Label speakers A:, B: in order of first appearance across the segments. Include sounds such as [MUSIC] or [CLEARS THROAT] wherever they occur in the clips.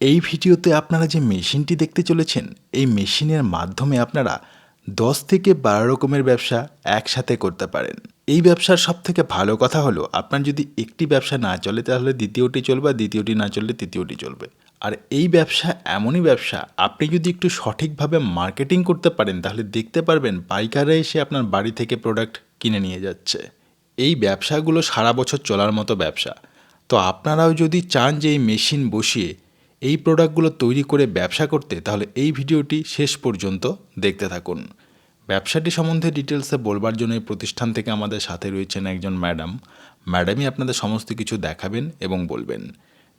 A: এই ভিডিওতে আপনারা যে মেশিনটি দেখতে চলেছেন, এই মেশিনের মাধ্যমে আপনারা দশ থেকে বারো রকমের ব্যবসা একসাথে করতে পারেন। এই ব্যবসার সব থেকে ভালো কথা হলো, আপনার যদি একটি ব্যবসা না চলে, তাহলে দ্বিতীয়টি চলবে আর দ্বিতীয়টি না চললে তৃতীয়টি চলবে। আর এই ব্যবসা এমনই ব্যবসা, আপনি যদি একটু সঠিকভাবে মার্কেটিং করতে পারেন, তাহলে দেখতে পারবেন পাইকাররা এসে আপনার বাড়ি থেকে প্রোডাক্ট কিনে নিয়ে যাচ্ছে। এই ব্যবসাগুলো সারা বছর চলার মতো ব্যবসা। তো আপনারাও যদি চান যে এই মেশিন বসিয়ে এই প্রোডাক্টগুলো তৈরি করে ব্যবসা করতে তাহলে এই ভিডিওটি শেষ পর্যন্ত দেখতে থাকুন। ব্যবসাটি সম্বন্ধে ডিটেলসে বলবার জন্য এই প্রতিষ্ঠান থেকে আমাদের সাথে রয়েছেন একজন ম্যাডাম। ম্যাডামই আপনাদের সমস্ত কিছু দেখাবেন এবং বলবেন।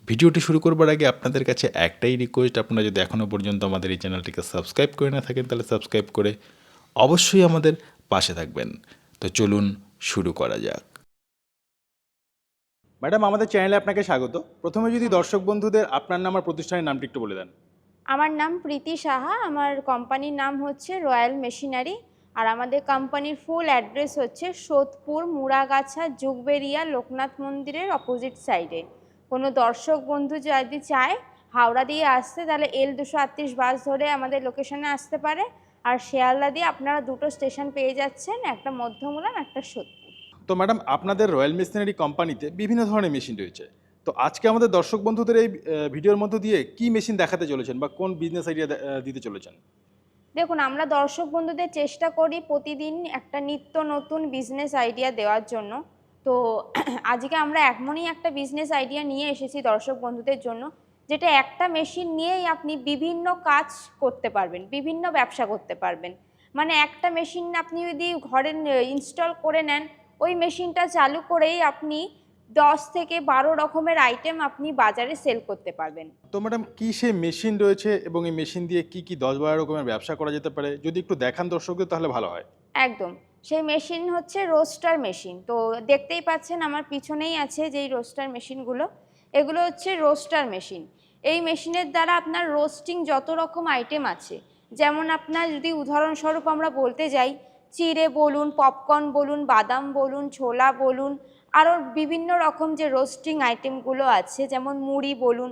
A: ভিডিওটি শুরু করবার আগে আপনাদের কাছে একটাই রিকোয়েস্ট আপনারা যদি এখনও পর্যন্ত আমাদের এই চ্যানেলটিকে সাবস্ক্রাইব করে না থাকেন, তাহলে সাবস্ক্রাইব করে অবশ্যই আমাদের পাশে থাকবেন। তো চলুন শুরু করা যাক।
B: ম্যাডাম, আমাদের চ্যানেলে আপনাকে স্বাগত। প্রথমে যদি দর্শক বন্ধুদের আপনার নাম আর প্রতিষ্ঠানের নামটি একটু বলে দেন।
C: আমার নাম প্রীতি সাহা, আমার কোম্পানির নাম হচ্ছে রয়্যাল মেশিনারি আর আমাদের কোম্পানির ফুল অ্যাড্রেস হচ্ছে সোদপুর মুড়াগাছা যুগবেরিয়া লোকনাথ মন্দিরের অপোজিট সাইডে। কোনো দর্শক বন্ধু যদি চায় হাওড়া দিয়ে আসতে, তাহলে এল দুশো আটত্রিশ বাস ধরে আমাদের লোকেশনে আসতে পারে। আর শেয়ালদা দিয়ে আপনারা দুটো স্টেশন পেয়ে যাচ্ছেন, একটা মধ্যমগ্রাম একটা সোদপুর
B: তো ম্যাডাম, আপনাদের রয়্যাল মেশিনারি কোম্পানিতে বিভিন্ন ধরনের মেশিন রয়েছে। তো আজকে আমাদের দর্শক বন্ধুদের এই ভিডিওর মধ্য দিয়ে কি মেশিন দেখাতে চলেছেন বা কোন বিজনেস আইডিয়া দিতে চলেছেন?
C: দেখুন, আমরা দর্শক বন্ধুদের চেষ্টা করি প্রতিদিন একটা নিত্য নতুন বিজনেস আইডিয়া দেওয়ার জন্য। তো [CLEARS THROAT] আজকে আমরা এমনই একটা বিজনেস আইডিয়া নিয়ে এসেছি দর্শক বন্ধুদের জন্য, যেটা একটা মেশিন নিয়েই আপনি বিভিন্ন কাজ করতে পারবেন, বিভিন্ন ব্যবসা করতে পারবেন। মানে একটা মেশিন আপনি যদি ঘরে ইনস্টল করে নেন ওই মেশিনটা চালু করেই আপনি দশ থেকে বারো রকমের আইটেম আপনি বাজারে সেল করতে পারবেন।
B: তো ম্যাডাম কি সেই মেশিন রয়েছে এবং এই মেশিন দিয়ে কি কি দশ বারো রকমের ব্যবসা করা যেতে পারে? যদি একটু দেখান দর্শকদের তাহলে ভালো হয়।
C: একদম। সেই মেশিন হচ্ছে রোস্টার মেশিন তো দেখতেই পাচ্ছেন আমার পিছনেই আছে যেই রোস্টার মেশিনগুলো এগুলো হচ্ছে রোস্টার মেশিন এই মেশিনের দ্বারা আপনার রোস্টিং যত রকম আইটেম আছে যেমন আপনার যদি উদাহরণস্বরূপ আমরা বলতে যাই চিড়ে বলুন পপকর্ন বলুন বাদাম বলুন ছোলা বলুন আরও বিভিন্ন রকম যে রোস্টিং আইটেমগুলো আছে যেমন মুড়ি বলুন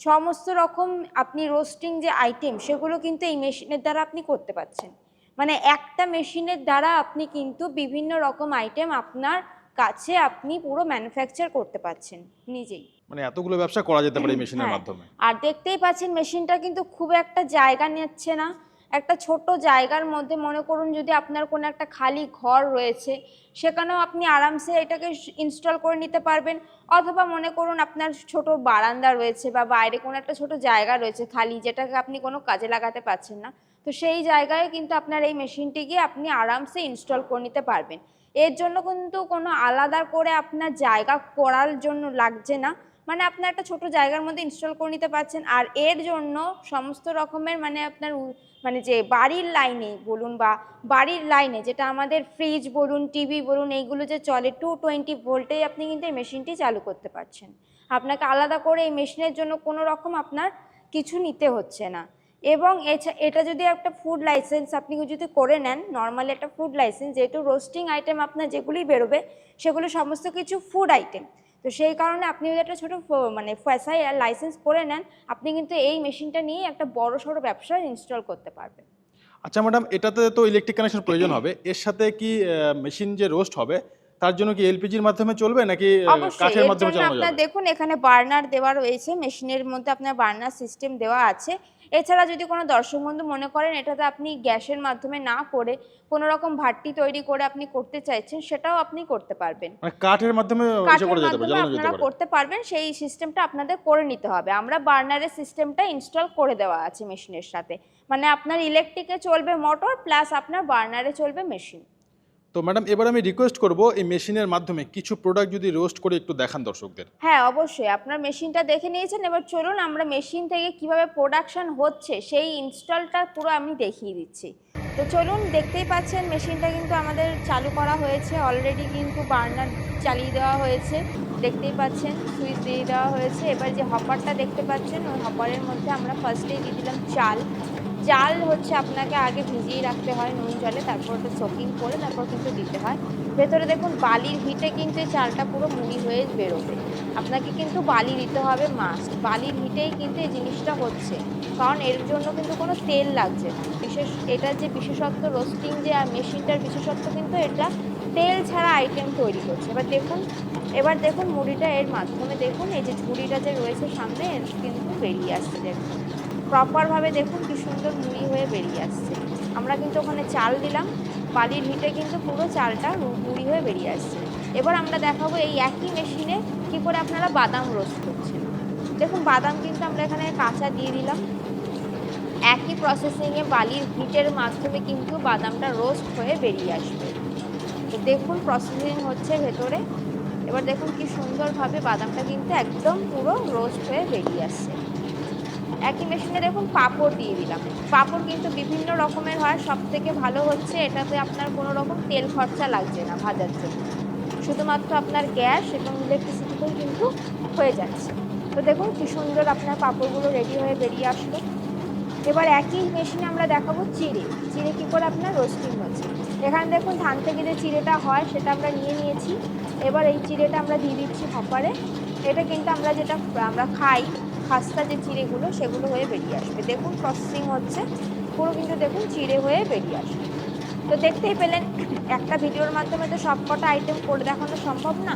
C: সমস্ত রকম আপনি রোস্টিং যে আইটেম সেগুলো কিন্তু এই মেশিনের দ্বারা আপনি করতে পারছেন। মানে একটা মেশিনের দ্বারা আপনি কিন্তু বিভিন্ন রকম আইটেম আপনার কাছে আপনি পুরো ম্যানুফ্যাকচার করতে পারছেন নিজেই।
B: মানে এতগুলো ব্যবসা করা যেতে পারে মেশিনের
C: হ্যাঁ।
B: মাধ্যমে।
C: আর দেখতেই পাচ্ছেন মেশিনটা কিন্তু খুব একটা জায়গা নিচ্ছে না। একটা ছোট জায়গার মধ্যে, মনে করুন যদি আপনার কোনো একটা খালি ঘর রয়েছে, সেখানেও আপনি আরামসে এটাকে ইনস্টল করে নিতে পারবেন। অথবা মনে করুন আপনার ছোট বারান্দা রয়েছে বা বাইরে কোনো একটা ছোট জায়গা রয়েছে খালি, যেটাকে আপনি কোনো কাজে লাগাতে পারছেন না, তো সেই জায়গায় কিন্তু আপনার এই মেশিনটি গিয়ে আপনি আরামসে ইনস্টল করে নিতে পারবেন। এর জন্য কিন্তু কোনো আলাদা করে আপনার জায়গা করার জন্য লাগছে না। মানে আপনার একটা ছোট জায়গার মধ্যে ইনস্টল করে নিতে পারছেন। আর এর জন্য সমস্ত রকমের মানে আপনার মানে যে বাড়ির লাইনে বলুন বা বাড়ির লাইনে যেটা আমাদের ফ্রিজ বলুন টিভি বলুন, এইগুলো যে চলে টু টোয়েন্টি ভোল্টেই আপনি কিন্তু এই মেশিনটি চালু করতে পারছেন। আপনাকে আলাদা করে এই মেশিনের জন্য কোনো রকম আপনার কিছু নিতে হচ্ছে না। এবং এছা- এটা যদি একটা ফুড লাইসেন্স আপনি যদি করে নেন নর্মালি একটা ফুড লাইসেন্স যেহেতু রোস্টিং আইটেম আপনার যেগুলি বেরোবে, সেগুলো সমস্ত কিছু ফুড আইটেম তো সেই কারণে আপনি যদি একটা ছোটো মানে ফ্যাসাই লাইসেন্স করে নেন আপনি কিন্তু এই মেশিনটা নিয়ে একটা বড় সড়ো ব্যবসা ইনস্টল করতে পারবেন।
B: আচ্ছা ম্যাডাম এটাতে তো ইলেকট্রিক কানেকশন প্রয়োজন হবে। এর সাথে কি মেশিন যে রোস্ট হবে তার জন্য কি এলপিজির মাধ্যমে চলবে নাকি কাঠের মাধ্যমে চালানো যাবে?
C: দেখুন এখানে বার্নার দেওয়া রয়েছে মেশিনের মধ্যে আপনার বার্নার সিস্টেম দেওয়া আছে। এছাড়া যদি কোনো দর্শক বন্ধু মনে করেন এটাতে আপনি গ্যাসের মাধ্যমে না করে কোনো রকম ভাট্টি তৈরি করে আপনি করতে চাইছেন সেটাও আপনি করতে পারবেন।
B: মানে কাঠের মাধ্যমে
C: কাঠের মাধ্যমে আপনারা করতে পারবেন সেই সিস্টেমটা আপনাদের করে নিতে হবে। আমরা বার্নারের সিস্টেমটা ইনস্টল করে দেওয়া আছে মেশিনের সাথে। মানে আপনার ইলেকট্রিকে চলবে মোটর প্লাস আপনার বার্নারে চলবে মেশিন
B: তো ম্যাডাম, এবার আমি রিকোয়েস্ট করব এই মেশিনের মাধ্যমে কিছু প্রোডাক্ট যদি রোস্ট করে একটু দেখান দর্শকদের।
C: হ্যাঁ অবশ্যই। আপনার মেশিনটা দেখে নিয়েছেন, এবার চলুন আমরা মেশিন থেকে কীভাবে প্রোডাকশন হচ্ছে সেই ইনস্টলটা পুরো আমি দেখিয়ে দিচ্ছি। তো চলুন, দেখতেই পাচ্ছেন মেশিনটা কিন্তু আমাদের চালু করা হয়েছে। অলরেডি কিন্তু বার্নার চালিয়ে দেওয়া হয়েছে। দেখতেই পাচ্ছেন, সুইচ দিয়ে দেওয়া হয়েছে। এবার যে হপারটা দেখতে পাচ্ছেন, ওই হপারের মধ্যে আমরা ফার্স্টেই দিয়ে দিলাম চাল। চাল হচ্ছে আপনাকে আগে ভিজিয়ে রাখতে হয় নুন জলে, তারপর ওটা সোকিং করে তারপর কিন্তু দিতে হয়। ভেতরে দেখুন, বালির হিটে কিন্তু এই চালটা পুরো মুড়ি হয়ে বেরোবে। আপনাকে কিন্তু বালি দিতে হবে মাস্ট বালির হিটেই কিন্তু এই জিনিসটা হচ্ছে। কারণ এর জন্য কিন্তু কোনো তেল লাগছে বিশেষ এটার যে বিশেষত্ব রোস্টিং যে মেশিনটার বিশেষত্ব কিন্তু এটা তেল ছাড়া আইটেম তৈরি করছে। এবার দেখুন এবার দেখুন মুড়িটা এর মাধ্যমে দেখুন, এই যে ঝুড়িটা যে রয়েছে সামনে কিন্তু বেরিয়ে আসছে দেখুন। প্রপারভাবে দেখুন কি সুন্দর মুড়ি হয়ে বেরিয়ে আসছে। আমরা কিন্তু ওখানে চাল দিলাম, বালির হিটে কিন্তু পুরো চালটা মুড়ি হয়ে বেরিয়ে আসছে। এবার আমরা দেখাবো এই একই মেশিনে কি করে আপনারা বাদাম রোস্ট করছেন। দেখুন, বাদাম কিন্তু আমরা এখানে কাঁচা দিয়ে দিলাম। একই প্রসেসিংয়ে বালির হিটের মাধ্যমে কিন্তু বাদামটা রোস্ট হয়ে বেরিয়ে আসবে। তো দেখুন প্রসেসিং হচ্ছে ভেতরে। এবার দেখুন কি সুন্দরভাবে বাদামটা কিন্তু একদম পুরো রোস্ট হয়ে বেরিয়ে আসছে। একই মেশিনে দেখুন পাঁপড় দিয়ে দিলাম। পাঁপড় কিন্তু বিভিন্ন রকমের হয়। সব থেকে ভালো হচ্ছে এটাতে আপনার কোনো রকম তেল খরচা লাগছে না ভাজার জন্য। শুধুমাত্র আপনার গ্যাস এবং ইলেকট্রিসিটিতেই কিন্তু হয়ে যাচ্ছে। তো দেখুন কি সুন্দর আপনার পাঁপড়গুলো রেডি হয়ে বেরিয়ে আসলো। এবার একই মেশিনে আমরা দেখাবো চিড়ে। চিড়ে কী করে আপনার রোস্টিং হচ্ছে? এখানে দেখুন ধান থেকে যে চিড়েটা হয় সেটা আমরা নিয়ে নিয়েছি। এবার এই চিড়েটা আমরা দিয়ে দিচ্ছি হপারে এটা কিন্তু আমরা যেটা আমরা খাই খাস্তা যে চিড়েগুলো সেগুলো হয়ে বেরিয়ে আসবে। দেখুন প্রসেসিং হচ্ছে। পুরো কিন্তু দেখুন চিড়ে হয়ে বেরিয়ে আসবে। তো দেখতেই পেলেন একটা ভিডিওর মাধ্যমে তো সব কটা আইটেম করে দেখানো সম্ভব না।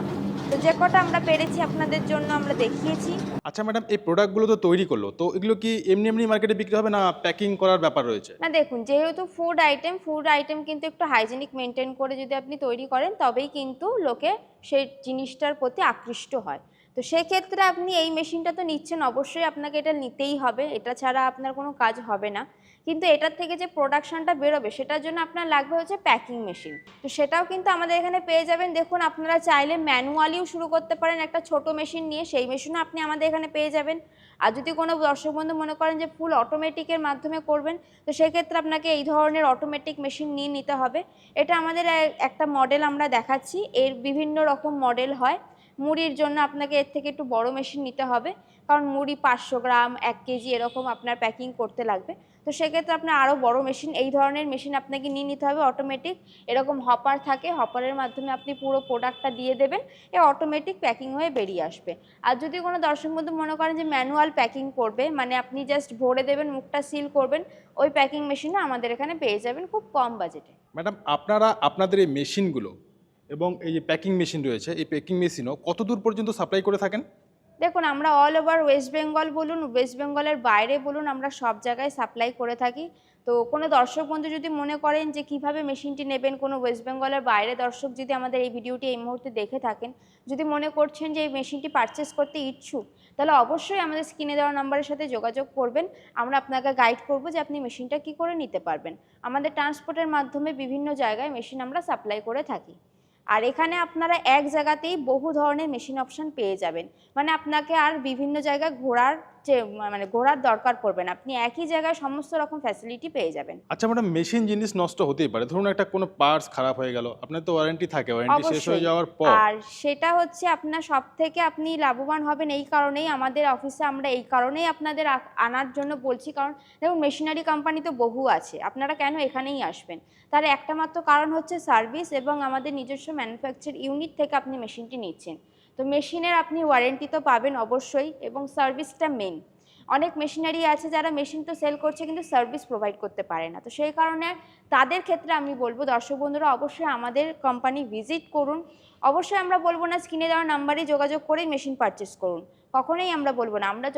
C: তো যে কটা আমরা পেরেছি আপনাদের জন্য আমরা দেখিয়েছি।
B: আচ্ছা ম্যাডাম এই প্রোডাক্টগুলো তো তৈরি করল। তো এগুলো কি এমনি এমনি মার্কেটে বিক্রি হবে না প্যাকিং করার ব্যাপার রয়েছে?
C: না দেখুন যেহেতু ফুড আইটেম ফুড আইটেম কিন্তু একটু হাইজেনিক মেনটেন করে যদি আপনি তৈরি করেন তবেই কিন্তু লোকে সেই জিনিসটার প্রতি আকৃষ্ট হয়। তো সেক্ষেত্রে আপনি এই মেশিনটা তো নিচ্ছেন, অবশ্যই আপনাকে এটা নিতেই হবে। এটা ছাড়া আপনার কোনো কাজ হবে না। কিন্তু এটার থেকে যে প্রোডাকশানটা বেরোবে, সেটার জন্য আপনার লাগবে হচ্ছে প্যাকিং মেশিন তো সেটাও কিন্তু আমাদের এখানে পেয়ে যাবেন। দেখুন, আপনারা চাইলে ম্যানুয়ালিও শুরু করতে পারেন একটা ছোট মেশিন নিয়ে। সেই মেশিনও আপনি আমাদের এখানে পেয়ে যাবেন। আর যদি কোনো দর্শক বন্ধু মনে করেন যে ফুল অটোমেটিকের মাধ্যমে করবেন, তো সেক্ষেত্রে আপনাকে এই ধরনের অটোমেটিক মেশিন নিয়ে নিতে হবে। এটা আমাদের একটা মডেল আমরা দেখাচ্ছি। এর বিভিন্ন রকম মডেল হয়। মুড়ির জন্য আপনাকে এর থেকে একটু বড় মেশিন নিতে হবে। কারণ মুড়ি পাঁচশো গ্রাম, এক কেজি এরকম আপনার প্যাকিং করতে লাগবে। তো সেক্ষেত্রে আপনার আরও বড় মেশিন এই ধরনের মেশিন আপনাকে নিয়ে নিতে হবে। অটোমেটিক এরকম হপার থাকে হপারের মাধ্যমে আপনি পুরো প্রোডাক্টটা দিয়ে দেবেন। এ অটোমেটিক প্যাকিং হয়ে বেরিয়ে আসবে। আর যদি কোনো দর্শক বন্ধু মনে করেন যে ম্যানুয়াল প্যাকিং করবে মানে আপনি জাস্ট ভরে দেবেন, মুখটা সিল করবেন, ওই প্যাকিং মেশিনও আমাদের এখানে পেয়ে যাবেন খুব কম বাজেটে
B: ম্যাডাম, আপনারা, আপনাদের এই মেশিনগুলো এবং এই যে প্যাকিং মেশিন রয়েছে, এই প্যাকিং মেশিনও কত দূর পর্যন্ত সাপ্লাই করে থাকেন?
C: দেখুন, আমরা অল ওভার ওয়েস্ট বেঙ্গল বলুন ওয়েস্ট বেঙ্গলের বাইরে বলুন, আমরা সব জায়গায় সাপ্লাই করে থাকি। তো কোনো দর্শক বন্ধু যদি মনে করেন যে কীভাবে মেশিনটি নেবেন, কোনো ওয়েস্ট বেঙ্গলের বাইরে দর্শক যদি আমাদের এই ভিডিওটি এই মুহূর্তে দেখে থাকেন, যদি মনে করছেন যে এই মেশিনটি পারচেস করতে ইচ্ছুক, তাহলে অবশ্যই আমাদের স্ক্রিনে দেওয়া নাম্বারের সাথে যোগাযোগ করবেন। আমরা আপনাকে গাইড করব যে আপনি মেশিনটা কী করে নিতে পারবেন। আমাদের ট্রান্সপোর্টের মাধ্যমে বিভিন্ন জায়গায় মেশিন আমরা সাপ্লাই করে থাকি। আর এখানে আপনারা এক জায়গাতেই বহু ধরনের মেশিন অপশান পেয়ে যাবেন। মানে আপনাকে আর বিভিন্ন জায়গায় ঘোরার মানে ঘোরার দরকার পড়বে না। আপনি একই জায়গায় সমস্ত রকম ফ্যাসিলিটি পেয়ে যাবেন।
B: আচ্ছা ম্যাডাম মেশিন জিনিস নষ্ট হতেই পারে। ধরুন একটা কোনো পার্টস খারাপ হয়ে গেল আপনার তো ওয়ারেন্টি থাকে ওয়ারেন্টি শেষ হয়ে। যাওয়ার পর।
C: আর সেটা হচ্ছে আপনার সব থেকে আপনি লাভবান হবেন এই কারণেই আমাদের অফিসে আমরা এই কারণেই আপনাদের আনার জন্য বলছি। কারণ দেখুন মেশিনারি কোম্পানি তো বহু আছে। আপনারা কেন এখানেই আসবেন? তার একটা মাত্র কারণ হচ্ছে সার্ভিস এবং আমাদের নিজস্ব ম্যানুফ্যাকচার ইউনিট থেকে আপনি মেশিনটি নিচ্ছেন। তো মেশিনের আপনি ওয়ারেন্টি তো পাবেন অবশ্যই এবং সার্ভিসটা মেন অনেক মেশিনারি আছে যারা মেশিন তো সেল করছে কিন্তু সার্ভিস প্রোভাইড করতে পারে না। তো সেই কারণে তাদের ক্ষেত্রে আমি বলব দর্শক বন্ধুরা অবশ্যই আমাদের কোম্পানি ভিজিট করুন। অবশ্যই আমরা বলব না স্ক্রিনে দেওয়া নাম্বারে যোগাযোগ করেই মেশিন পারচেস করুন। কখনোই আমরা বলব না। আমরা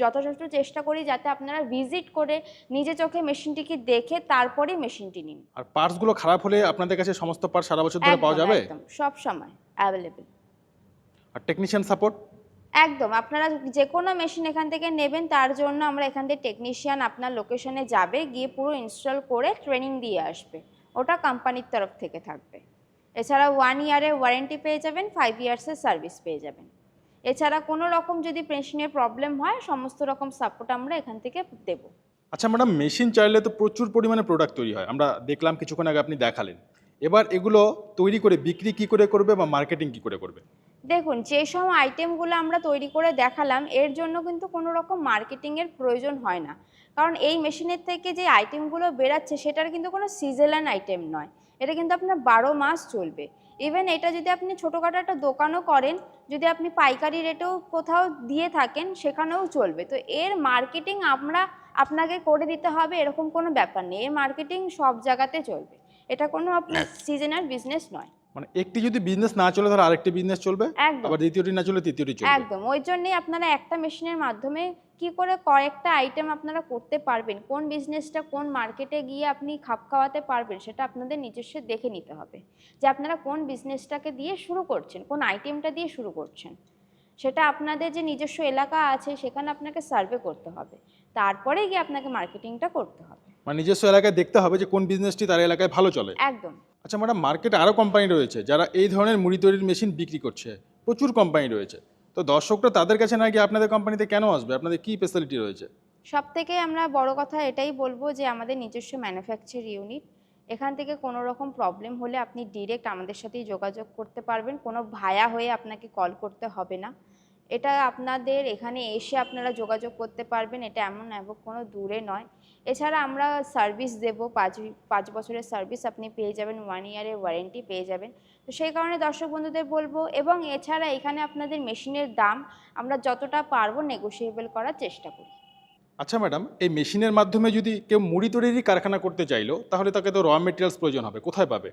C: যথাযথ চেষ্টা করি যাতে আপনারা ভিজিট করে নিজে চোখে মেশিনটিকে দেখে তারপরেই মেশিনটি নিন।
B: আর পার্টসগুলো খারাপ হলে আপনাদের কাছে সমস্ত পার্ট সারা বছর ধরে পাওয়া
C: একদম,
B: যাবে?
C: সব সময় অ্যাভেলেবেল
B: আর টেকনিশিয়ান সাপোর্ট
C: একদম, আপনারা যে কোনো মেশিন এখান থেকে নেবেন, তার জন্য আমরা এখান থেকে টেকনিশিয়ান আপনার লোকেশনে যাবে, গিয়ে পুরো ইনস্টল করে ট্রেনিং দিয়ে আসবে। ওটা কোম্পানির তরফ থেকে থাকবে। এছাড়া ওয়ান ইয়ারের ওয়ারেন্টি পেয়ে যাবেন ফাইভ ইয়ার্সের সার্ভিস পেয়ে যাবেন। এছাড়া কোনো রকম যদি মেশিনের প্রবলেম হয়, সমস্ত রকম সাপোর্ট আমরা এখান থেকে দেবো।
B: আচ্ছা ম্যাডাম মেশিন চাইলে তো প্রচুর পরিমাণে প্রোডাক্ট তৈরি হয়। আমরা দেখলাম কিছুক্ষণ আগে আপনি দেখালেন। এবার এগুলো তৈরি করে বিক্রি কি করে করবে বা মার্কেটিং কি করে করবে?
C: দেখুন যে সব আইটেমগুলো আমরা তৈরি করে দেখালাম এর জন্য কিন্তু কোনো রকম মার্কেটিংয়ের প্রয়োজন হয় না। কারণ এই মেশিনের থেকে যে আইটেমগুলো বেরাচ্ছে সেটার কিন্তু কোনো সিজেলান আইটেম নয়। এটা কিন্তু আপনার বারো মাস চলবে। ইভেন এটা যদি আপনি ছোটোখাটো একটা দোকানও করেন যদি আপনি পাইকারি রেটেও কোথাও দিয়ে থাকেন সেখানেও চলবে। তো এর মার্কেটিং আমরা আপনাকে করে দিতে হবে এরকম কোনো ব্যাপার নেই। এর মার্কেটিং সব জায়গাতে চলবে। এটা কোনো আপনার সিজনাল বিজনেস নয়।
B: মানে একটি যদি বিজনেস না চলে ধর আরেকটি বিজনেস চলবে? আবার দ্বিতীয়টি না চলে তৃতীয়টি চলবে।
C: একদম। ওই জন্যই আপনারা একটা মেশিনের মাধ্যমে কি করে কয়েকটা আইটেম আপনারা করতে পারবেন কোন বিজনেসটা কোন মার্কেটে গিয়ে আপনি খাপ খাওয়াতে পারবেন সেটা আপনাদের নিজস্ব দেখে নিতে হবে। যে আপনারা কোন বিজনেসটাকে দিয়ে শুরু করছেন কোন আইটেমটা দিয়ে শুরু করছেন। সেটা আপনাদের যে নিজস্ব এলাকা আছে সেখানে আপনাকে সার্ভে করতে হবে। তারপরে গিয়ে আপনাকে মার্কেটিংটা করতে হবে।
B: মানে নিজস্ব এলাকায় দেখতে হবে যে কোন বিজনেসটি তার এলাকায় ভালো চলে।
C: একদম।
B: আচ্ছা ম্যাডাম মার্কেটে আরও কোম্পানি রয়েছে যারা এই ধরনের মুড়ি তৈরির মেশিন বিক্রি করছে। প্রচুর কোম্পানি রয়েছে। তো দর্শকরা তাদের কাছে না গিয়ে আপনাদের কোম্পানিতে কেন আসবে? আপনাদের কী ফেসিলিটি রয়েছে?
C: সব থেকে আমরা বড় কথা এটাই বলব যে, আমাদের নিজস্ব ম্যানুফ্যাকচার ইউনিট এখান থেকে কোনো রকম প্রবলেম হলে আপনি ডিরেক্ট আমাদের সাথেই যোগাযোগ করতে পারবেন। কোনো ভায়া হয়ে আপনাকে কল করতে হবে না। এটা আপনাদের এখানে এসে আপনারা যোগাযোগ করতে পারবেন, এটা এমন এমন কোনো দূরে নয়। এছাড়া আমরা সার্ভিস দেব, পাঁচ পাঁচ বছরের সার্ভিস আপনি পেয়ে যাবেন ওয়ান ইয়ারের ওয়ারেন্টি পেয়ে যাবেন। তো সেই কারণে দর্শক বন্ধুদের বলব, এবং এছাড়া এখানে আপনাদের মেশিনের দাম আমরা যতটা পারব নেগোসিয়েবল করার চেষ্টা করি।
B: আচ্ছা ম্যাডাম, এই মেশিনের মাধ্যমে যদি কেউ মুড়ি তৈরিরই কারখানা করতে চাইলো, তাহলে তাকে তো র মেটেরিয়ালস প্রয়োজন হবে, কোথায় পাবে?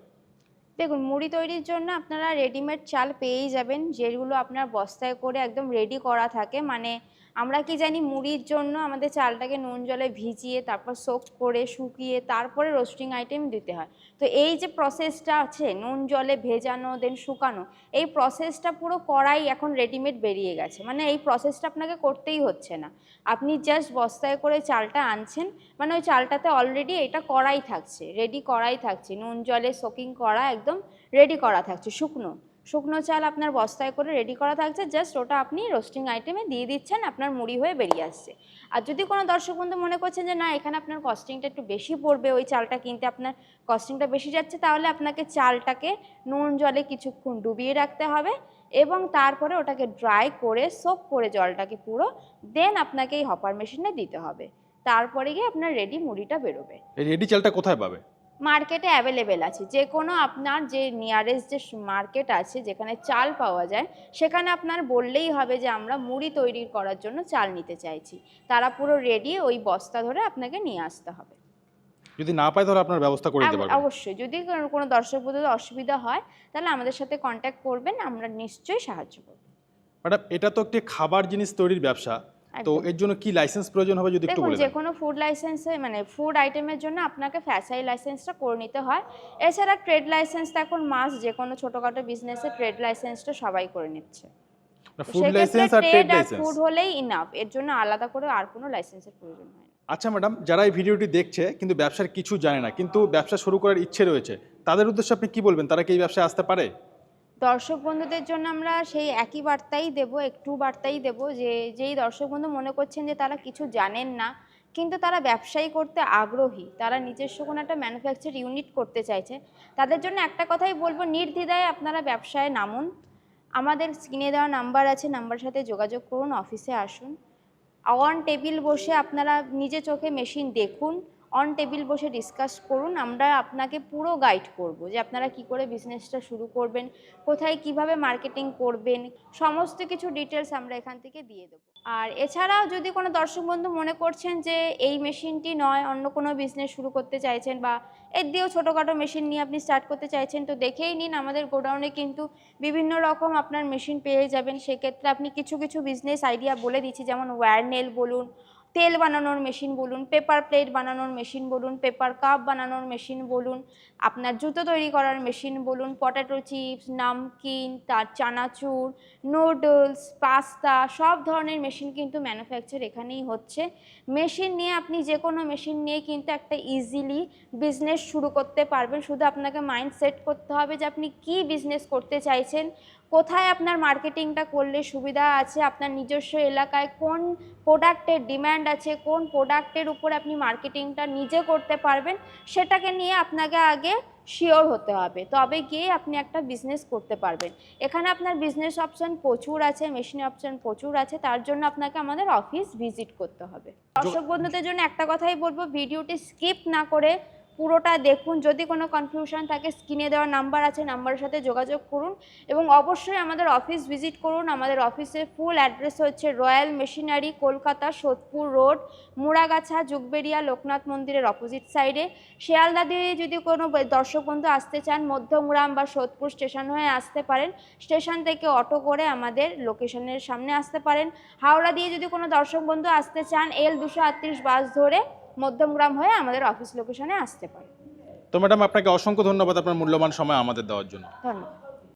C: দেখুন, মুড়ি তৈরির জন্য আপনারা রেডিমেড চাল পেয়েই যাবেন, যেগুলো আপনার বস্তায় করে একদম রেডি করা থাকে। মানে আমরা কি জানি মুড়ির জন্য আমাদের চালটাকে নুন জলে ভিজিয়ে, তারপর সোক করে, শুকিয়ে, তারপরে রোস্টিং আইটেম দিতে হয়। তো এই যে প্রসেসটা আছে, নুন জলে ভেজানো দেন শুকানো, এই প্রসেসটা পুরো করাই এখন রেডিমেড বেরিয়ে গেছে। মানে এই প্রসেসটা আপনাকে করতেই হচ্ছে না। আপনি জাস্ট বস্তায় করে চালটা আনছেন মানে ওই চালটাতে অলরেডি এটা করাই থাকছে রেডি করাই থাকছে, নুন জলে সোকিং করা একদম রেডি করা থাকছে, শুকনো। শুকনো চাল আপনার বস্তায় করে রেডি করা থাকছে। জাস্ট ওটা আপনি রোস্টিং আইটেমে দিয়ে দিচ্ছেন, আপনার মুড়ি হয়ে বেরিয়ে আসছে। আর যদি কোনো দর্শক বন্ধু মনে করছেন যে, না, এখানে আপনার কস্টিংটা একটু বেশি পড়বে, ওই চালটা কিনতে আপনার কস্টিংটা বেশি যাচ্ছে, তাহলে আপনাকে চালটাকে নুন জলে কিছুক্ষণ ডুবিয়ে রাখতে হবে এবং তারপরে ওটাকে ড্রাই করে সোপ করে জলটাকে পুরো দেন আপনাকে এই হপার মেশিনে দিতে হবে। তারপরে গিয়ে আপনার রেডি মুড়িটা বেরোবে।
B: রেডি চালটা কোথায় পাবে?
C: মার্কেটে অ্যাভেলেবেল আছে। যে কোনো আপনার যে নিয়ারেস্ট যে মার্কেট আছে যেখানে চাল পাওয়া যায় সেখানে আপনার বললেই হবে যে আমরা মুড়ি তৈরি করার জন্য চাল নিতে চাইছি। তারা পুরো রেডি ওই বস্তা ধরে আপনাকে নিয়ে আসতে হবে।
B: যদি না পায় তাহলে আপনার ব্যবস্থা করে দিতে পারবেন।
C: অবশ্যই। যদি কোনো- কোনো দর্শক বন্ধুদের অসুবিধা হয় তাহলে আমাদের সাথে কন্ট্যাক্ট করবেন আমরা নিশ্চয়ই সাহায্য করব।
B: ম্যাডাম এটা তো একটি খাবার জিনিস তৈরির ব্যবসা। তো এর জন্য কি লাইসেন্স প্রয়োজন হবে যদি একটু
C: দেখুন
B: বলে
C: যে কোনো ফুড লাইসেন্সে মানে ফুড আইটেমের জন্য আপনাকে ফ্যাসাই লাইসেন্সটা করে নিতে হয়। এছাড়া ট্রেড লাইসেন্সটা এখন মাস যে কোনো ছোটোখাটো বিজনেসে ট্রেড লাইসেন্সটা সবাই করে নিচ্ছে।
B: ফুড লাইসেন্স আর ট্রেড
C: ট্রেড
B: লাইসেন্স
C: ফুড হলেই ইনাফ এর জন্য আলাদা করে আর কোনো লাইসেন্সের প্রয়োজন হয় না।
B: আচ্ছা ম্যাডাম যারা এই ভিডিওটি দেখছে কিন্তু ব্যবসার কিছু জানে না কিন্তু ব্যবসা শুরু করার ইচ্ছে রয়েছে তাদের উদ্দেশ্যে আপনি কি বলবেন? তারা কি এই ব্যবসায় আসতে পারে?
C: দর্শক বন্ধুদের জন্য আমরা সেই একই বার্তাই দেব, একটু বার্তাই দেব যে, যেই দর্শক বন্ধু মনে করছেন যে তারা কিছু জানেন না, কিন্তু তারা ব্যবসায়ী করতে আগ্রহী, তারা নিজস্ব কোনো একটা ম্যানুফ্যাকচার ইউনিট করতে চাইছে, তাদের জন্য একটা কথাই বলব, নির্দ্বিধায় আপনারা ব্যবসায় নামুন, আমাদের স্ক্রিনে দেওয়া নাম্বার আছে, নাম্বারের সাথে যোগাযোগ করুন, অফিসে আসুন অন টেবিল বসে আপনারা নিজে চোখে মেশিন দেখুন অন টেবিল বসে ডিসকাস করুন, আমরা আপনাকে পুরো গাইড করব যে আপনারা কি করে বিজনেসটা শুরু করবেন, কোথায় কীভাবে মার্কেটিং করবেন, সমস্ত কিছু ডিটেলস আমরা এখান থেকে দিয়ে দেবো। আর এছাড়াও যদি কোনো দর্শক বন্ধু মনে করছেন যে এই মেশিনটি নয়, অন্য কোনো বিজনেস শুরু করতে চাইছেন বা এর দিয়েও ছোটোখাটো মেশিন নিয়ে আপনি স্টার্ট করতে চাইছেন, তো দেখেই নিন আমাদের গোডাউনে কিন্তু বিভিন্ন রকম আপনার মেশিন পেয়ে যাবেন। সেক্ষেত্রে আপনি কিছু কিছু বিজনেস আইডিয়া বলে দিচ্ছি, যেমন ওয়্যার নেল বলুন তেল বানানোর মেশিন বলুন পেপার প্লেট বানানোর মেশিন বলুন পেপার কাপ বানানোর মেশিন বলুন, আপনার জুতো তৈরি করার মেশিন বলুন পটেটো চিপস নামকিন, তার চানাচুর নুডলস পাস্তা সব ধরনের মেশিন কিন্তু ম্যানুফ্যাকচার এখানেই হচ্ছে। মেশিন নিয়ে আপনি যে কোনো মেশিন নিয়ে কিন্তু একটা ইজিলি বিজনেস শুরু করতে পারবেন। শুধু আপনাকে মাইন্ড সেট করতে হবে যে আপনি কি বিজনেস করতে চাইছেন। কোথায় আপনার মার্কেটিংটা করলে সুবিধা আছে? আপনার নিজস্ব এলাকায় কোন প্রোডাক্টের ডিম্যান্ড আছে? কোন প্রোডাক্টের উপর আপনি মার্কেটিংটা নিজে করতে পারবেন? সেটাকে নিয়ে আপনাকে আগে শিওর হতে হবে। তবে গিয়ে আপনি একটা বিজনেস করতে পারবেন। এখানে আপনার বিজনেস অপশন প্রচুর আছে মেশিন অপশন প্রচুর আছে। তার জন্য আপনাকে আমাদের অফিস ভিজিট করতে হবে। দর্শক বন্ধুদের জন্য একটা কথাই বলব ভিডিওটি স্কিপ না করে পুরোটা দেখুন। যদি কোনো কনফিউশন থাকে স্ক্রিনে দেওয়া নাম্বার আছে নাম্বারের সাথে যোগাযোগ করুন। এবং অবশ্যই আমাদের অফিস ভিজিট করুন। আমাদের অফিসের ফুল অ্যাড্রেস হচ্ছে royal machinery Kolkata Sodepur road Muragachha Jugberia Loknath মন্দিরের অপোজিট সাইডে শিয়ালদা দিয়ে যদি কোনো দর্শক বন্ধু আসতে চান, মধ্যমগ্রাম বা সোদপুর স্টেশন হয়ে আসতে পারেন। স্টেশন থেকে অটো করে আমাদের লোকেশনের সামনে আসতে পারেন। হাওড়া দিয়ে যদি কোনো দর্শক বন্ধু আসতে চান এল দুশো বাস ধরে মধ্যমগ্রাম হয়ে আমাদের অফিস লোকেশনে আসতে পারে।
B: তো ম্যাডাম আপনাকে অসংখ্য ধন্যবাদ আপনার মূল্যবান সময় আমাদের দেওয়ার জন্য।
C: ধন্যবাদ।